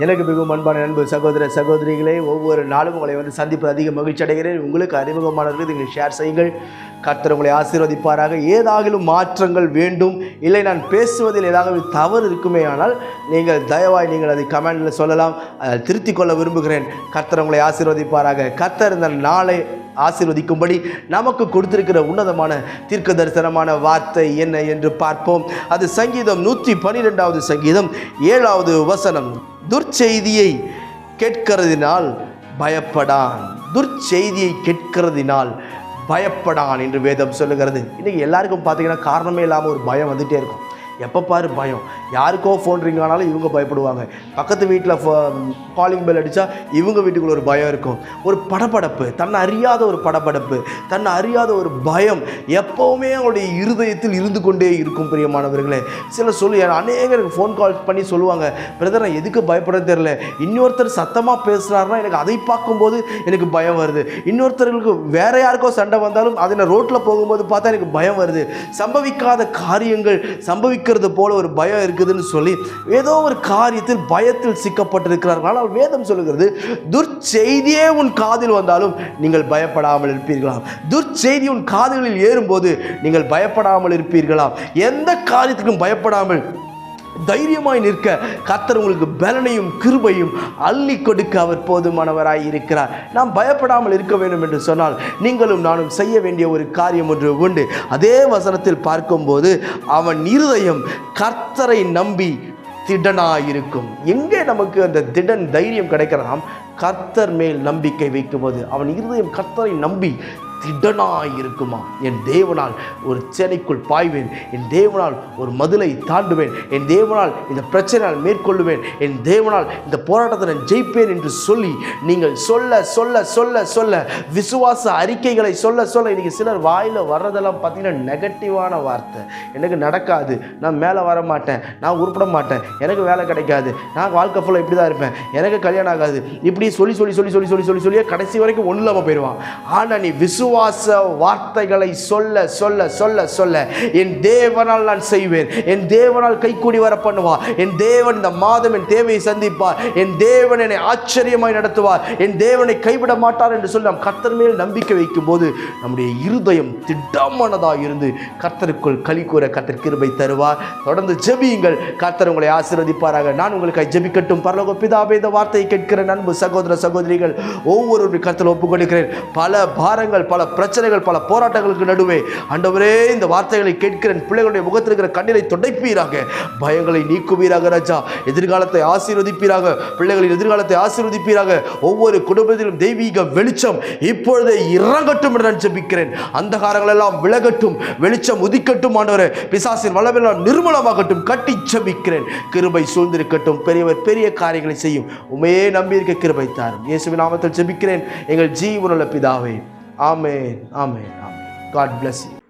எனக்கு மிகவும் அன்பான நண்பு சகோதர சகோதரிகளே ஒவ்வொரு நாளும் உங்களை வந்து சந்திப்பது அதிக மகிழ்ச்சி அடைகிறேன். உங்களுக்கு அறிமுகமானவர்கள் நீங்கள் ஷேர் செய்யுங்கள். கர்த்தர் உங்களை ஆசீர்வதிப்பாராக. ஏதாகிலும் மாற்றங்கள் வேண்டும். இல்லை நான் பேசுவதில் ஏதாவது தவறு இருக்குமே ஆனால் நீங்கள் தயவாய் நீங்கள் அதை கமெண்டில் சொல்லலாம். அதை திருத்திக் கொள்ள விரும்புகிறேன். கர்த்தர் உங்களை ஆசீர்வதிப்பாராக. கர்த்தர் இந்த நாளை ஆசீர்வதிக்கும்படி நமக்கு கொடுத்திருக்கிற உன்னதமான தீர்க்க தரிசனமான வார்த்தை என்ன என்று பார்ப்போம். அது சங்கீதம் நூற்றி பன்னிரெண்டாவது சங்கீதம் ஏழாவது வசனம். துர்ச்செய்தியை கேட்கிறதினால் பயப்படான். துர்ச்செய்தியை கேட்கிறதினால் பயப்படான் என்று வேதம் சொல்லுகிறது. இன்றைக்கி எல்லாருக்கும் பார்த்தீங்கன்னா காரணமே இல்லாமல் ஒரு பயம் வந்துகிட்டே இருக்கும். எப்போ பாரு பயம். யாருக்கோ ஃபோன் ரிங் ஆனாலும் இவங்க பயப்படுவாங்க. பக்கத்து வீட்டில் காலிங் பெல் அடித்தா இவங்க வீட்டுக்குள்ள ஒரு பயம் இருக்கும். ஒரு படபடப்பு தன்னை அறியாத ஒரு படபடப்பு தன்னை அறியாத ஒரு பயம் எப்போவுமே அவங்களுடைய இருதயத்தில் இருந்து கொண்டே இருக்கும் பிரியமானவர்களே. சில சொல்லு அநேகருக்கு ஃபோன் கால் பண்ணி சொல்லுவாங்க பிரதர் நான் எதுக்கு பயப்பட தெரில இன்னொருத்தர் சத்தமாக பேசுகிறாருன்னா எனக்கு அதை பார்க்கும்போது எனக்கு பயம் வருது. இன்னொருத்தர்களுக்கு வேற யாருக்கோ சண்டை வந்தாலும் அதை நான் ரோட்டில் போகும்போது பார்த்தா எனக்கு பயம் வருது. சம்பவிக்காத காரியங்கள் சம்பவி இருக்கிறது போல ஒரு பயம் இருக்குதுன்னு சொல்லி ஏதோ ஒரு காரியத்தில் பயத்தில் சிக்கப்பட்டிருக்கிறார்கள் ஆனால் வேதம் சொல்லுகிறது துர்ச்செய்தியே உன் காதில் வந்தாலும் நீங்கள் பயப்படாமல் இருப்பீர்களாம். துர்ச்செய்தி உன் காதுகளில் ஏறும்போது நீங்கள் பயப்படாமல் இருப்பீர்களாம். எந்த காரியத்துக்கும் பயப்படாமல் தைரியமாய் நிற்க கர்த்தர் உங்களுக்கு பலனையும் கிருபையும் அள்ளி கொடுக்க அவர் போதுமானவராய் இருக்கிறார். நாம் பயப்படாமல் இருக்க வேண்டும் என்று சொன்னால் நீங்களும் நானும் செய்ய வேண்டிய ஒரு காரியம் ஒன்று உண்டு. அதே வசனத்தில் பார்க்கும்போது அவன் இருதயம் கர்த்தரை நம்பி திடனாயிருக்கும். எங்கே நமக்கு அந்த திடன் தைரியம் கிடைக்கிறதாம் கர்த்தர் மேல் நம்பிக்கை வைக்கும்போது அவன் இருதயம் கர்த்தரை நம்பி திடனாய் இருக்குமா என் தேவனால் ஒரு சேனைக்குள் பாய்வேன். என் தேவனால் ஒரு மதுளை தாண்டுவேன். என் தேவனால் இந்த பிரச்சனையால் மேற்கொள்ளுவேன். என் தேவனால் இந்த போராட்டத்தை நான் ஜெயிப்பேன் என்று சொல்லி நீங்கள் சொல்ல சொல்ல சொல்ல சொல்ல விசுவாச அறிக்கைகளை சொல்ல சொல்ல இன்றைக்கி சிலர் வாயில் வர்றதெல்லாம் பார்த்தீங்கன்னா நெகட்டிவான வார்த்தை. எனக்கு நடக்காது. நான் மேலே வர மாட்டேன். நான் உருப்பிட மாட்டேன். எனக்கு வேலை கிடைக்காது. நான் வாழ்க்கை ஃபுல்லாக இப்படி தான் இருப்பேன். எனக்கு கல்யாணம் ஆகாது. இப்படி சொல்லி சொல்லி சொல்லி சொல்லி சொல்லி சொல்லி சொல்லியே கடைசி வரைக்கும் ஒன்றும் இல்லாமல் போயிடுவான் ஆனால் நீ விசுவாச வார்த்தைகளை சொல்ல சொல்ல சொல்ல சொல்ல என் தேவனால் நான் செய்வேன். என் தேவனால் கைக்கூடி வர பண்ணுவார் என் தேவன் இந்த மாதம் என் தேவையை சந்திப்பார். என் தேவன் என்னை ஆச்சரியமாய் நடத்துவார். என் தேவனை கைவிட மாட்டார் என்று சொல்லி நாம் கர்த்தர் மேல் நம்பிக்கை வைக்கும் போது நம்முடைய இருதயம் திட்டமானதாக இருந்து கர்த்தருக்குள் களி கூற கர்த்தர் கிருபை தருவார். தொடர்ந்து ஜெபியுங்கள். கர்த்தர் உங்களை ஆசீர்வதிப்பாராக. நான் உங்களுக்கு ஜெபிக்கட்டும். பரலோக பிதாபே இந்த வார்த்தையை கேட்கிற நண்பு சகோதர சகோதரிகள் ஒவ்வொரு கருத்தில் ஒப்புக்கொள்கிறேன். பல பாரங்கள் பல பிரச்சனைகள் பல போராட்டங்களுக்கு நடுவே. ஆண்டவரே இந்த வார்த்தைகளை கேட்கிறேன் பிள்ளைகளுடைய முகத்தில் இருக்கிற கண்ணீரை துடைப்பீராக. பயங்களை நீக்குவீராக ராஜா. எதிர்காலத்தை ஆசீர்வதிப்பீராக. பிள்ளைகளின் எதிர்காலத்தை ஆசீர்வதிப்பீராக. ஒவ்வொரு குடும்பத்திலும் தெய்வீக வெளிச்சம் இப்பொழுதே இறங்கட்டும் என்று நான் ஜபிக்கிறேன். அந்தகாரங்கள் எல்லாம் விலகட்டும் வெளிச்சம் உதிக்கட்டும் ஆண்டவரே. பிசாசின் வளமெல்லாம் நிர்மலமாகட்டும் கட்டி ஜபிக்கிறேன். கிருபை சூழ்ந்திருக்கட்டும் பெரியவர் பெரிய காரியங்களை செய்யும். உமையே நம்பியிருக்க கிருபை தாரும். இயேசுவின் நாமத்தில் ஜபிக்கிறேன். எங்கள் ஜீவனுள்ள பிதாவே amen amen amen. God bless you